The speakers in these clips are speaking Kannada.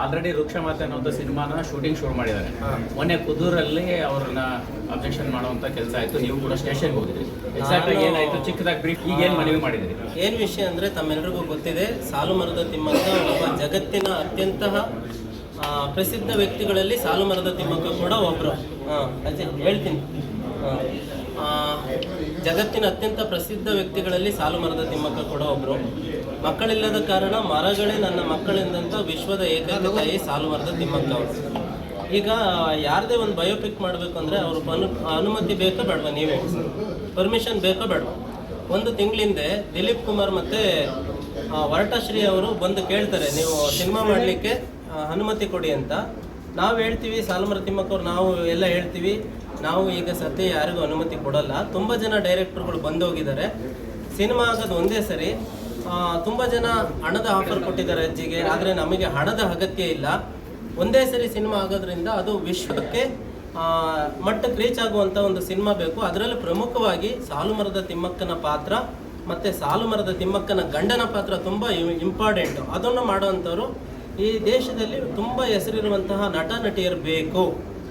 ಆಲ್ರೆಡಿ ವೃಕ್ಷ ಮಾತೆ ಅನ್ನೋ ಸಿನಿಮಾನ ಶೂಟಿಂಗ್ ಶುರು ಮಾಡಿದ್ದಾರೆ. ಮೊನ್ನೆ ಕುದೂರಲ್ಲಿ ಅವ್ರನ್ನ ಅಬ್ಜೆಕ್ಷನ್ ಮಾಡುವಂತ ಕೆಲಸ ಆಯ್ತು. ನೀವು ಕೂಡ ಸ್ಟೇಷನ್ಗೆ ಹೋಗಿದ್ರಿ. ಎಕ್ಸಾಕ್ಟ್ ಆಗಿ ಏನಾಯ್ತು? ಚಿಕ್ಕದಾಗಿ ಬ್ರೀಫ್ ಈಗ ಏನ್ ಮನವಿ ಮಾಡಿದ್ರಿ? ಏನು ವಿಷಯ ಅಂದ್ರೆ ತಮ್ಮೆಲ್ಲರಿಗೂ ಗೊತ್ತಿದೆ ಸಾಲು ಮರದ ತಿಮ್ಮಕ್ಕ ಒಬ್ಬ ಜಗತ್ತಿನ ಅತ್ಯಂತ ಆ, ಪ್ರಸಿದ್ಧ ವ್ಯಕ್ತಿಗಳಲ್ಲಿ ಸಾಲು ಮರದ ತಿಮ್ಮಕ್ಕ ಕೂಡ ಅಜ್ಜಿ ಹೇಳ್ತೀನಿ. ಜಗತ್ತಿನ ಅತ್ಯಂತ ಪ್ರಸಿದ್ಧ ವ್ಯಕ್ತಿಗಳಲ್ಲಿ ಸಾಲು ಮರದ ತಿಮ್ಮಕ್ಕ ಕೂಡ ಒಬ್ಬರು ಮಕ್ಕಳಿಲ್ಲದ ಕಾರಣ ಮರಗಳೇ ನನ್ನ ಮಕ್ಕಳೆಂದಂತ ವಿಶ್ವದ ಏಕೈಕ ತಾಯಿ ಸಾಲುವರ್ಧ ತಿಮ್ಮಕ್ಕ ಈಗ ಯಾರದೇ ಒಂದು ಬಯೋಪಿಕ್ ಮಾಡಬೇಕು ಅಂದರೆ ಅವ್ರ ಅನು, ಅನುಮತಿ ಬೇಕೋ ಬೇಡವಾ ನೀವೇ? ಪರ್ಮಿಷನ್ ಬೇಕೋ ಬೇಡವಾ? ಒಂದು ತಿಂಗಳಿಂದೆ ದಿಲೀಪ್ ಕುಮಾರ್ ಮತ್ತೆ ವರಟಶ್ರೀ ಅವರು ಬಂದು ಕೇಳ್ತಾರೆ, ನೀವು ಸಿನಿಮಾ ಮಾಡಲಿಕ್ಕೆ ಅನುಮತಿ ಕೊಡಿ ಅಂತ. ನಾವು ಹೇಳ್ತೀವಿ ಸಾಲುಮರ ತಿಮ್ಮಕ್ಕವ್ರು ನಾವು ಎಲ್ಲ ಹೇಳ್ತೀವಿ. ನಾವು ಈಗ ಸದ್ಯ ಯಾರಿಗೂ ಅನುಮತಿ ಕೊಡಲ್ಲ. ತುಂಬ ಜನ ಡೈರೆಕ್ಟರ್ಗಳು ಬಂದೋಗಿದ್ದಾರೆ. ಸಿನಿಮಾ ಆಗೋದು ಒಂದೇ ಸರಿ. ತುಂಬ ಜನ ಹಣದ ಆಫರ್ ಕೊಟ್ಟಿದ್ದಾರೆ ಅಜ್ಜಿಗೆ, ಆದರೆ ನಮಗೆ ಹಣದ ಅಗತ್ಯ ಇಲ್ಲ. ಒಂದೇ ಸರಿ ಸಿನಿಮಾ ಆಗೋದ್ರಿಂದ ಅದು ವಿಶ್ವಕ್ಕೆ ಮಟ್ಟಕ್ಕೆ ರೀಚ್ ಆಗುವಂಥ ಒಂದು ಸಿನಿಮಾ ಬೇಕು. ಅದರಲ್ಲಿ ಪ್ರಮುಖವಾಗಿ ಸಾಲು ಮರದ ತಿಮ್ಮಕ್ಕನ ಪಾತ್ರ ಮತ್ತು ಸಾಲು ಮರದ ತಿಮ್ಮಕ್ಕನ ಗಂಡನ ಪಾತ್ರ ತುಂಬ ಇಂಪಾರ್ಟೆಂಟ್ ಅದನ್ನು ಮಾಡುವಂಥವ್ರು ಈ ದೇಶದಲ್ಲಿ ತುಂಬ ಹೆಸರಿರುವಂತಹ ನಟ, ನಟಿಯರು ಬೇಕು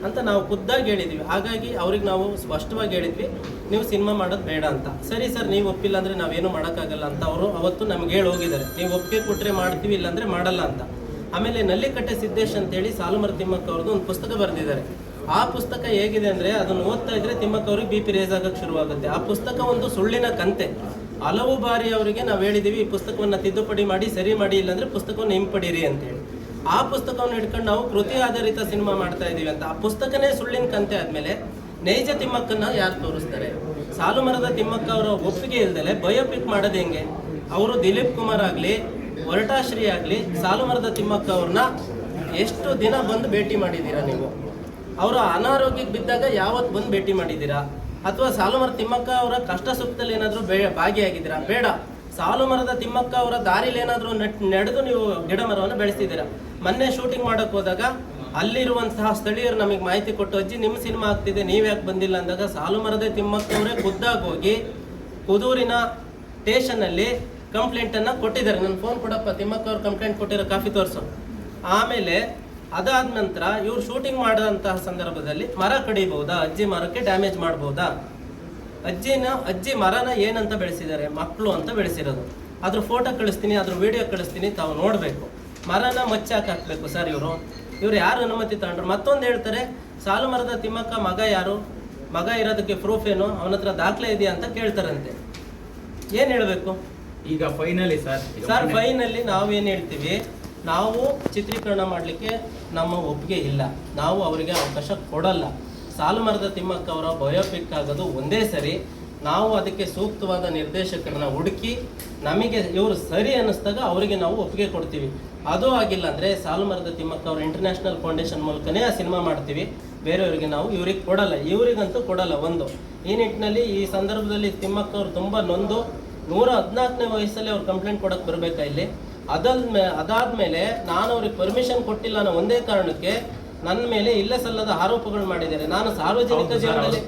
ಅಂತ ನಾವು ಖುದ್ದಾಗಿ ಹೇಳಿದ್ವಿ. ಹಾಗಾಗಿ ಅವ್ರಿಗೆ ನಾವು ಸ್ಪಷ್ಟವಾಗಿ ಹೇಳಿದ್ವಿ. ನೀವು ಸಿನಿಮಾ ಮಾಡೋದು ಬೇಡ ಅಂತ. ಸರಿ ಸರ್, ನೀವು ಒಪ್ಪಿಲ್ಲ ಅಂದರೆ ನಾವೇನು ಮಾಡೋಕ್ಕಾಗಲ್ಲ ಅಂತ ಅವರು ಅವತ್ತು ನಮ್ಗೆ ಹೇಳಿ ಹೋಗಿದ್ದಾರೆ. ನೀವು ಒಪ್ಪಿಗೆ ಕೊಟ್ಟರೆ ಮಾಡ್ತೀವಿ, ಇಲ್ಲಾಂದರೆ ಮಾಡಲ್ಲ ಅಂತ. ಆಮೇಲೆ ನಲ್ಲಿಕಟ್ಟೆ ಸಿದ್ದೇಶ್ ಅಂತೇಳಿ ಸಾಲುಮರ ತಿಮ್ಮಕ್ಕ ಅವ್ರದ್ದು ಒಂದು ಪುಸ್ತಕ ಬರೆದಿದ್ದಾರೆ. ಆ ಪುಸ್ತಕ ಹೇಗಿದೆ ಅಂದರೆ ಅದನ್ನು ಓದ್ತಾ ಇದ್ರೆ ತಿಮ್ಮಕ್ಕ ಅವ್ರಿಗೆ ಬಿ ಪಿ ರೇಸ್ ಆಗಕ್ಕೆ ಶುರುವಾಗುತ್ತೆ. ಆ ಪುಸ್ತಕ ಒಂದು ಸುಳ್ಳಿನ ಕಂತೆ. ಹಲವು ಬಾರಿ ಅವರಿಗೆ ನಾವು ಹೇಳಿದ್ದೀವಿ ಈ ಪುಸ್ತಕವನ್ನು ತಿದ್ದುಪಡಿ ಮಾಡಿ, ಸರಿ ಮಾಡಿ, ಇಲ್ಲಾಂದ್ರೆ ಪುಸ್ತಕವನ್ನು ಹಿಂಪಡೀರಿ ಅಂತೇಳಿ. ಆ ಪುಸ್ತಕವನ್ನು ಹಿಡ್ಕೊಂಡು ನಾವು ಕೃತಿ ಆಧಾರಿತ ಸಿನಿಮಾ ಮಾಡ್ತಾ ಇದ್ದೀವಿ ಅಂತ. ಆ ಪುಸ್ತಕನೇ ಸುಳ್ಳಿನ ಕಂತೆ ಆದ್ಮೇಲೆ ನೈಜ ತಿಮ್ಮಕ್ಕನ್ನ ಯಾರು ತೋರಿಸ್ತಾರೆ? ಸಾಲು ಮರದ ತಿಮ್ಮಕ್ಕ ಅವರ ಒಪ್ಪಿಗೆ ಇಲ್ದಲೆ ಬಯೋಪಿಕ್ ಮಾಡೋದು ಹೆಂಗೆ? ಅವರು ದಿಲೀಪ್ ಕುಮಾರ್ ಆಗಲಿ ವರಟಾಶ್ರೀ ಆಗಲಿ ಸಾಲು ಮರದ ತಿಮ್ಮಕ್ಕ ಅವ್ರನ್ನ ಎಷ್ಟು ದಿನ ಬಂದು ಭೇಟಿ ಮಾಡಿದ್ದೀರಾ ನೀವು? ಅವರ ಅನಾರೋಗ್ಯಕ್ಕೆ ಬಿದ್ದಾಗ ಯಾವತ್ತು ಬಂದು ಭೇಟಿ ಮಾಡಿದ್ದೀರಾ ಅಥವಾ ಸಾಲುಮರ ತಿಮ್ಮಕ್ಕ ಅವರ ಕಷ್ಟ ಸುಖದಲ್ಲಿ ಏನಾದರೂ ಬೇ ಭಾಗಿಯಾಗಿದ್ದೀರಾ? ಬೇಡ. ಸಾಲು ಮರದ ತಿಮ್ಮಕ್ಕ ಅವರ ದಾರಿಲಿ ಏನಾದರೂ ನಡೆದು ನೀವು ಗಿಡ ಮರವನ್ನು ಬೆಳೆಸಿದ್ದೀರಾ ಮೊನ್ನೆ ಶೂಟಿಂಗ್ ಮಾಡೋಕ್ಕೆ ಹೋದಾಗ ಅಲ್ಲಿರುವಂತಹ ಸ್ಥಳೀಯರು ನಮಗೆ ಮಾಹಿತಿ ಕೊಟ್ಟು, ಅಜ್ಜಿ, ನಿಮ್ಮ ಸಿನಿಮಾ ಆಗ್ತಿದೆ, ನೀವು ಯಾಕೆ ಬಂದಿಲ್ಲ? ಅಂದಾಗ ಸಾಲು ಮರದ ತಿಮ್ಮಕ್ಕವರೇ ಖುದ್ದಾಗಿ ಹೋಗಿ ಕುದೂರಿನ ಸ್ಟೇಷನ್ನಲ್ಲಿ ಕಂಪ್ಲೇಂಟನ್ನು ಕೊಟ್ಟಿದ್ದಾರೆ. ನನ್ನ ಫೋನ್ ಕೊಡಪ್ಪ ತಿಮ್ಮಕ್ಕ ಅವ್ರು ಕಂಪ್ಲೇಂಟ್ ಕೊಟ್ಟಿರೋ ಕಾಫಿ ತೋರಿಸು. ಆಮೇಲೆ ಅದಾದ ನಂತರ ಇವ್ರು ಶೂಟಿಂಗ್ ಮಾಡಿದಂತಹ ಸಂದರ್ಭದಲ್ಲಿ ಮರ ಕಡಿಬಹುದಾ? ಅಜ್ಜಿ ಮರಕ್ಕೆ ಡ್ಯಾಮೇಜ್ ಮಾಡ್ಬೋದಾ ಅಜ್ಜಿನ, ಅಜ್ಜಿ ಮರನ ಏನಂತ ಬೆಳೆಸಿದ್ದಾರೆ? ಮಕ್ಕಳು ಅಂತ ಬೆಳೆಸಿರೋದು. ಅದ್ರ ಫೋಟೋ ಕಳಿಸ್ತೀನಿ ಅದ್ರ ವಿಡಿಯೋ ಕಳಿಸ್ತೀನಿ, ತಾವು ನೋಡಬೇಕು. ಮರನ ಮಚ್ಚಾಕ್ ಹಾಕ್ಬೇಕು ಸರ್ ಇವರು. ಇವ್ರು ಯಾರು ಅನುಮತಿ ತಗೊಂಡ್ರು? ಮತ್ತೊಂದು ಹೇಳ್ತಾರೆ ಸಾಲು ಮರದ ತಿಮ್ಮಕ್ಕ ಮಗ ಯಾರು? ಮಗ ಇರೋದಕ್ಕೆ ಪ್ರೂಫ್ ಏನು? ಅವನ ಹತ್ರ ದಾಖಲೆ ಇದೆಯಾ ಅಂತ ಕೇಳ್ತಾರಂತೆ. ಏನು ಹೇಳಬೇಕು? ಈಗ ಫೈನಲಿ ಸರ್ ಸರ್ ಫೈನಲ್ಲಿ ನಾವೇನು ಹೇಳ್ತೀವಿ? ನಾವು ಚಿತ್ರೀಕರಣ ಮಾಡಲಿಕ್ಕೆ ನಮ್ಮ ಒಪ್ಪಿಗೆ ಇಲ್ಲ. ನಾವು ಅವರಿಗೆ ಅವಕಾಶ ಕೊಡಲ್ಲ. ಸಾಲು ಮರದ ತಿಮ್ಮಕ್ಕ ಅವರ ಬಯೋಪಿಕ್ ಆಗೋದು ಒಂದೇ ಸರಿ. ನಾವು ಅದಕ್ಕೆ ಸೂಕ್ತವಾದ ನಿರ್ದೇಶಕರನ್ನ ಹುಡುಕಿ ನಮಗೆ ಇವರು ಸರಿ ಅನ್ನಿಸ್ದಾಗ ಅವರಿಗೆ ನಾವು ಒಪ್ಪಿಗೆ ಕೊಡ್ತೀವಿ. ಅದು ಆಗಿಲ್ಲ ಅಂದರೆ ಸಾಲುಮರದ ತಿಮ್ಮಕ್ಕ ಅವ್ರ ಇಂಟರ್ನ್ಯಾಷನಲ್ ಫೌಂಡೇಶನ್ ಮೂಲಕನೇ ಆ ಸಿನಿಮಾ ಮಾಡ್ತೀವಿ. ಬೇರೆಯವರಿಗೆ ನಾವು ಇವ್ರಿಗೆ ಕೊಡಲ್ಲ. ಇವರಿಗಂತೂ ಕೊಡಲ್ಲ ಒಂದು. ಈ ನಿಟ್ಟಿನಲ್ಲಿ ಈ ಸಂದರ್ಭದಲ್ಲಿ ತಿಮ್ಮಕ್ಕ ಅವರು ತುಂಬ ನೊಂದು. ನೂರ ಹದಿನಾಲ್ಕನೇ ವಯಸ್ಸಲ್ಲಿ ಅವ್ರು ಕಂಪ್ಲೇಂಟ್ ಕೊಡಕ್ಕೆ ಬರಬೇಕಾ ಇಲ್ಲಿ? ಅದಾದ ಅದಾದ್ಮೇಲೆ ನಾನು ಅವ್ರಿಗೆ ಪರ್ಮಿಷನ್ ಕೊಟ್ಟಿಲ್ಲ ಅನ್ನೋ ಒಂದೇ ಕಾರಣಕ್ಕೆ ನನ್ನ ಮೇಲೆ ಇಲ್ಲ ಸಲ್ಲದ ಆರೋಪಗಳು ಮಾಡಿದ್ದಾರೆ. ನಾನು ಸಾರ್ವಜನಿಕ ಜೀವನದಲ್ಲಿ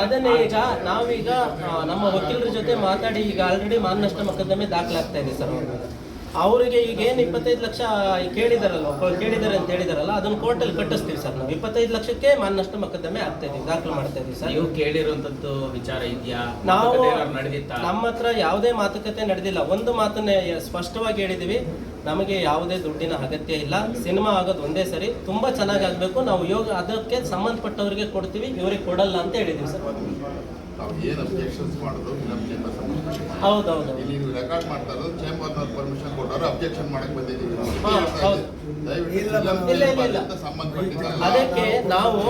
ಅದನ್ನೇ ಈಗ ನಾವೀಗ ನಮ್ಮ ವಕೀಲರ ಜೊತೆ ಮಾತಾಡಿ ಈಗ ಆಲ್ರೆಡಿ ಮಾನನಷ್ಟ ಮೊಕದ್ದಮೆ ದಾಖಲಾಗ್ತಾ ಇದೆ ಸರ್ ಅವ್ರ ಅವರಿಗೆ ಈಗ ಏನು ಇಪ್ಪತ್ತೈದು ಲಕ್ಷ ಕೇಳಿದಾರಲ್ಲ ಕೇಳಿದಾರೆ ಅಂತ ಹೇಳಿದಾರಲ್ಲ ಅದನ್ನ ಕೋರ್ಟಲ್ಲಿ ಕಟ್ಟಿಸ್ತೀವಿ ಸರ್ ನಾವು. ಇಪ್ಪತ್ತೈದು ಲಕ್ಷಕ್ಕೆ ಮಾನನಷ್ಟ ಮೊಕದ್ದಮೆ ಆಗ್ತಾ ಇದೀವಿ ದಾಖಲು ಮಾಡ್ತಾ ಇದೀವಿ ಸರ್. ನೀವು ಕೇಳಿರುವಂತದ್ದು ವಿಚಾರ ಇದೆಯಾ? ನಾವು ನಮ್ಮ ಹತ್ರ ಯಾವುದೇ ಮಾತುಕತೆ ನಡೆದಿಲ್ಲ. ಒಂದು ಮಾತನ್ನೇ ಸ್ಪಷ್ಟವಾಗಿ ಹೇಳಿದೀವಿ ನಮಗೆ ಯಾವುದೇ ದುಡ್ಡಿನ ಅಗತ್ಯ ಇಲ್ಲ. ಸಿನಿಮಾ ಆಗೋದು ಒಂದೇ ಸರಿ. ತುಂಬಾ ಚೆನ್ನಾಗಿ ಆಗ್ಬೇಕು. ನಾವು ಯೋಗ ಅದಕ್ಕೆ ಸಂಬಂಧಪಟ್ಟವರಿಗೆ ಕೊಡ್ತೀವಿ. ಇವರಿಗೆ ಕೊಡಲ್ಲ ಅಂತ ಹೇಳಿದ್ವಿ ಸರ್. ಫಿಲಮ್ ಹೌದೌದು. ರೆಕಾರ್ಡ್ ಮಾಡ್ತಾ ಇರೋದು ಚೇಂಬರ್ನವ್ರು ಪರ್ಮಿಷನ್ ಕೊಟ್ಟವರು ಅಬ್ಜೆಕ್ಷನ್ ಮಾಡಕ್ ಬಂದಿದ್ದೀವಿ. ಅದಕ್ಕೆ ನಾವು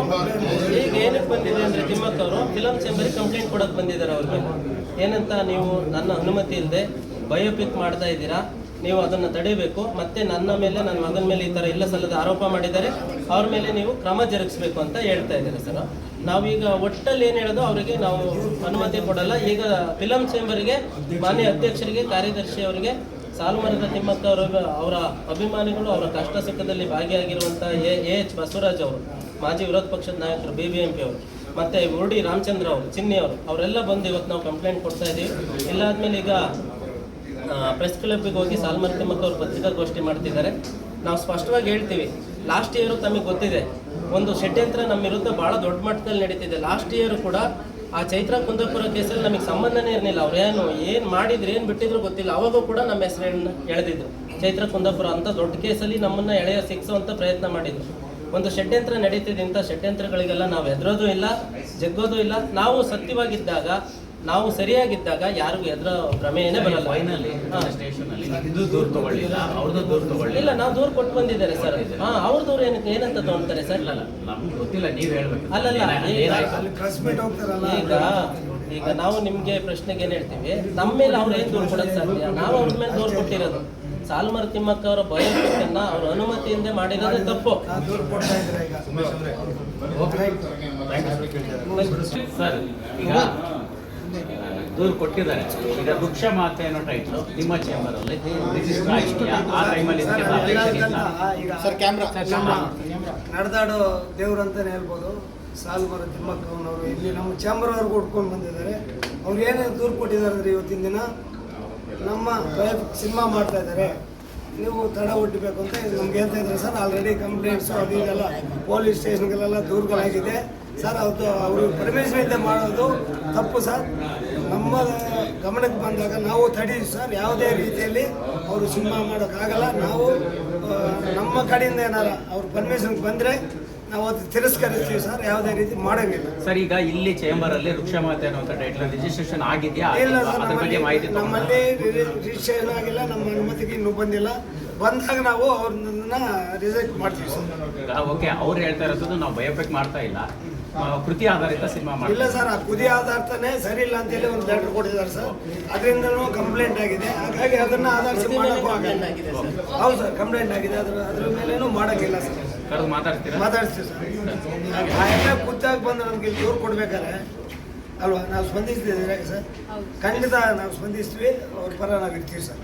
ಈಗ ಏನಕ್ಕೆ ಬಂದಿದೆ ಅಂದ್ರೆ ತಿಮ್ಮಕ್ಕ ಅವರು ಫಿಲಂ ಚೇಂಬರಿಗೆ ಕಂಪ್ಲೇಂಟ್ ಕೊಡಕ್ ಬಂದಿದ್ದಾರೆ ಅವ್ರ ಮೇಲೆ ಏನಂತ ನೀವು ನನ್ನ ಅನುಮತಿ ಇಲ್ಲದೆ ಬಯೋಪಿಕ್ ಮಾಡ್ತಾ ಇದ್ದೀರಾ? ನೀವು ಅದನ್ನು ತಡೆಯಬೇಕು. ಮತ್ತೆ ನನ್ನ ಮೇಲೆ, ನನ್ನ ಮಗನ ಮೇಲೆ ಈ ಥರ ಎಲ್ಲ ಸಲದ ಆರೋಪ ಮಾಡಿದ್ದಾರೆ. ಅವ್ರ ಮೇಲೆ ನೀವು ಕ್ರಮ ಜರುಗಿಸಬೇಕು ಅಂತ ಹೇಳ್ತಾ ಇದ್ದಾರೆ ಸರ್. ನಾವೀಗ ಒಟ್ಟಲ್ಲಿ ಏನು ಹೇಳೋದು, ಅವರಿಗೆ ನಾವು ಅನುಮತಿ ಕೊಡಲ್ಲ. ಈಗ ಫಿಲಂ ಚೇಂಬರ್ಗೆ, ಮಾನ್ಯ ಅಧ್ಯಕ್ಷರಿಗೆ, ಕಾರ್ಯದರ್ಶಿ ಅವರಿಗೆ, ಸಾಲುಮರದ ತಿಮ್ಮಕ್ಕ ಅವರ ಅವರ ಅಭಿಮಾನಿಗಳು, ಅವರ ಕಷ್ಟ ಸುಖದಲ್ಲಿ ಭಾಗಿಯಾಗಿರುವಂಥ ಎ ಎ ಎಚ್ ಬಸವರಾಜ್ ಅವರು, ಮಾಜಿ ವಿರೋಧ ಪಕ್ಷದ ನಾಯಕರು ಬಿ ಬಿ ಎಂ ಪಿ ಅವರು, ಮತ್ತು ಉರ್ಡಿ ರಾಮಚಂದ್ರ ಅವರು, ಚಿನ್ನಿ ಅವರು, ಅವರೆಲ್ಲ ಬಂದು ಇವತ್ತು ನಾವು ಕಂಪ್ಲೇಂಟ್ ಕೊಡ್ತಾ ಇದ್ದೀವಿ ಇಲ್ಲಾದ್ಮೇಲೆ ಈಗ ಪ್ರೆಸ್ ಕ್ಲಬ್ಗೆ ಹೋಗಿ ಸಾಲ್ಮರ್ತಿ ತಿಮ್ಮಕ್ಕ ಅವರು ಪತ್ರಿಕಾಗೋಷ್ಠಿ ಮಾಡ್ತಿದ್ದಾರೆ. ನಾವು ಸ್ಪಷ್ಟವಾಗಿ ಹೇಳ್ತೀವಿ ಲಾಸ್ಟ್ ಇಯರು ತಮಗೆ ಗೊತ್ತಿದೆ, ಒಂದು ಷಡ್ಯಂತ್ರ ನಮ್ಮ ವಿರುದ್ಧ ಭಾಳ ದೊಡ್ಡ ಮಟ್ಟದಲ್ಲಿ ನಡೀತಿದೆ. ಲಾಸ್ಟ್ ಇಯರ್ ಕೂಡ ಆ ಚೈತ್ರ ಕುಂದಾಪುರ ಕೇಸಲ್ಲಿ ನಮಗೆ ಸಂಬಂಧನೇ ಇರಲಿಲ್ಲ. ಅವ್ರೇನು ಏನು ಮಾಡಿದ್ರು, ಏನು ಬಿಟ್ಟಿದ್ರು ಗೊತ್ತಿಲ್ಲ. ಅವಾಗೂ ಕೂಡ ನಮ್ಮ ಹೆಸರನ್ನು ಎಳೆದಿದ್ರು. ಚೈತ್ರ ಕುಂದಾಪುರ ಅಂತ ದೊಡ್ಡ ಕೇಸಲ್ಲಿ ನಮ್ಮನ್ನು ಎಳೆಯ ಅಂತ ಪ್ರಯತ್ನ ಮಾಡಿದ್ರು. ಒಂದು ಷಡ್ಯಂತ್ರ ನಡೀತಿದೆ ಇಂಥ ಷಡ್ಯಂತ್ರಗಳಿಗೆಲ್ಲ ನಾವು ಹೆದರೋದು ಇಲ್ಲ, ಜಗ್ಗೋದು ಇಲ್ಲ. ನಾವು ಸತ್ಯವಾಗಿದ್ದಾಗ ನಾವು ಸರಿಯಾಗಿದ್ದಾಗ ಯಾರಿಗೂ ಎದ್ರ ಭ್ರಮೆಯೇ ಬರಲ್ಲ. ಫೈನಲಿ ಹಾ. ಸ್ಟೇಷನ್ ಅಲ್ಲಿ ಇದು ದೂರ ತಗೊಳ್ಳಿಲ್ಲ ಅವ್ರದ್ದು ದೂರ ತಗೊಳ್ಳಿಲ್ಲ. ಇಲ್ಲ ನಾವು ದೂರು ಕೊಟ್ಟು ಬಂದಿದ್ದಾರೆ ಸರ್. ಹಾ ಅವ್ರ ದೂರ ಏನಕ್ಕೆ ಏನಂತ ತಗೊಂತಾರೆ ಸರ್? ನಮ್ಗೆ ಗೊತ್ತಿಲ್ಲ ನೀವ್ ಹೇಳ್ಬೇಕು. ಅಲ್ಲಲ್ಲ, ಈಗ- ಈಗ ನಾವು ನಿಮ್ಗೆ ಪ್ರಶ್ನೆಗೆ ಏನ್ ಹೇಳ್ತೀವಿ? ನಮ್ಮ ಮೇಲೆ ಅವ್ರು ಏನ್ ದೂರ ಕೊಡಕ್ ಸಾಧ್ಯ? ನಾವು ಅವ್ರ ಮೇಲೆ ದೂರ ಕೊಟ್ಟಿರೋದು. ಸಾಲ್ಮರ್ ತಿಮ್ಮಕ್ಕ ಅವರ ಬಯೋಪಿಕ್ ಅವ್ರ ಅನುಮತಿಯಿಂದ ಮಾಡಿರೋದು ತಪ್ಪು. ಸರ್ ಈಗ ದೂರು ಕೊಟ್ಟಿದ್ದಾರೆ. ಈಗ ವೃಕ್ಷ ಮಾತೆ ಅನ್ನೋ ಟೈಟ್ಲು ನಿಮ್ಮ ಚೇಂಬರ್ ಅಲ್ಲಿ ರಿಜಿಸ್ಟರ್ ಆಗಿದೆಯಾ ಆ ಟೈಮಲ್ಲಿ ನಡೆದಾಡೋ ದೇವ್ರು ಅಂತಾನೆ ಹೇಳ್ಬೋದು. ಸಾಲ್ಮರ ತಿಮ್ಮಕ್ಕನವರು ಇಲ್ಲಿ ನಮ್ಮ ಚೇಂಬರ್ ಅವ್ರಿಗೆ ಉಟ್ಕೊಂಡು ಬಂದಿದ್ದಾರೆ. ಅವ್ರು ಏನೇನು ದೂರು ಕೊಟ್ಟಿದ್ದಾರೆ ಅಂದ್ರೆ ಇವತ್ತಿನ ದಿನ ನಮ್ಮ ಸಿನಿಮಾ ಮಾಡ್ತಾ ಇದ್ದಾರೆ. ನೀವು ತಡ ಹುಟ್ಟಬೇಕು ಅಂತ ನಮ್ಗೆ ಹೇಳ್ತಾ ಇದ್ದಾರೆ ಸರ್. ಆಲ್ರೆಡಿ ಕಂಪ್ಲೇಂಟ್ಸು ಅದು ಇದೆಲ್ಲ ಪೊಲೀಸ್ ಸ್ಟೇಷನ್ಗಳೆಲ್ಲ ದೂರುಗಳಾಗಿದೆ. ಸರ್ ಅದು ಅವರು ಪರ್ಮಿಷನ್ ಮಾಡೋದು ತಪ್ಪು ಸರ್. ನಮ್ಮ ಗಮನಕ್ಕೆ ಬಂದಾಗ ನಾವು ತಡೀವಿ ಸರ್ ಯಾವುದೇ ರೀತಿಯಲ್ಲಿ ಅವರು ಸಿನಿಮಾ ಮಾಡೋಕ್ಕಾಗಲ್ಲ. ನಾವು ನಮ್ಮ ಕಡೆಯಿಂದ ಏನಾರ ಅವ್ರು ಪರ್ಮಿಷನ್ಗೆ ಬಂದರೆ ನಾವು ಅದು ತಿರಸ್ಕರಿಸ್ತೀವಿ ಸರ್ ಯಾವುದೇ ರೀತಿ ಮಾಡೋಂಗಿಲ್ಲ. ಸರ್ ಈಗ ಇಲ್ಲಿ ಚೇಂಬರ್ ಅಲ್ಲಿ ವೃಕ್ಷ ಮಾತೆ ಅನ್ನುವಂಥ ಟೈಟ್ಲ್ ರಿಜಿಸ್ಟ್ರೇಷನ್ ಆಗಿದೆಯಾ? ಇಲ್ಲ? ಸರ್ ಅದ್ರ ಬಗ್ಗೆ ನಮ್ಮಲ್ಲಿ ಮಾಹಿತಿ ನಮ್ಮಲ್ಲಿ ರಿಜಿಸ್ಟ್ರೇಷನ್ ಆಗಿಲ್ಲ ನಮ್ಮ ಅನುಮತಿಗೆ ಇನ್ನೂ ಬಂದಿಲ್ಲ. ಬಂದಾಗ ನಾವು ಅವ್ರನ್ನ ರಿಜೆಕ್ಟ್ ಮಾಡ್ತೀವಿ ಸರ್. ಓಕೆ ಅವ್ರು ಹೇಳ್ತಾ ಇರೋದು ನಾವು ಬಯೋಪಿಕ್ ಮಾಡ್ತಾ ಇಲ್ಲ. ಕೃತಿ ಆಧಾರಿತ ಸಿನಿಮಾ ಇಲ್ಲ ಸರ್ ಆ ಕುದಿ ಆಧಾರತನೇ ಸರಿ ಇಲ್ಲ ಅಂತೇಳಿ ಒಂದು ಲೆಟರ್ ಕೊಟ್ಟಿದ್ದಾರೆ ಸರ್. ಅದರಿಂದನೂ ಕಂಪ್ಲೇಂಟ್ ಆಗಿದೆ. ಹಾಗಾಗಿ ಅದನ್ನ ಆಧರಿಸಿ ಮಾಡೋಕ್ಕೂ ಆಗಲ್ಲ. ಹೌದು ಸರ್ ಕಂಪ್ಲೇಂಟ್ ಆಗಿದೆ. ಅದ್ರ ಅದ್ರ ಮೇಲೇನೂ ಮಾಡೋಕ್ಕಿಲ್ಲ ಸರ್. ಕರೆದು ಮಾತಾಡ್ತೀರಾ? ಮಾತಾಡ್ತೀವಿ ಸರ್. ಆ ಎಲ್ಲ ಖುದ್ದಾಗಿ ಬಂದು ನಮಗೆ ದೂರು ಕೊಡ್ಬೇಕಾರೆ ಅಲ್ವಾ? ನಾವು ಸ್ಪಂದಿಸ್ತಿದ್ದೀರಾ ಸರ್? ಖಂಡಿತ ನಾವು ಸ್ಪಂದಿಸ್ತೀವಿ. ಅವ್ರ ಪರ ನಾವು ಇರ್ತೀವಿ ಸರ್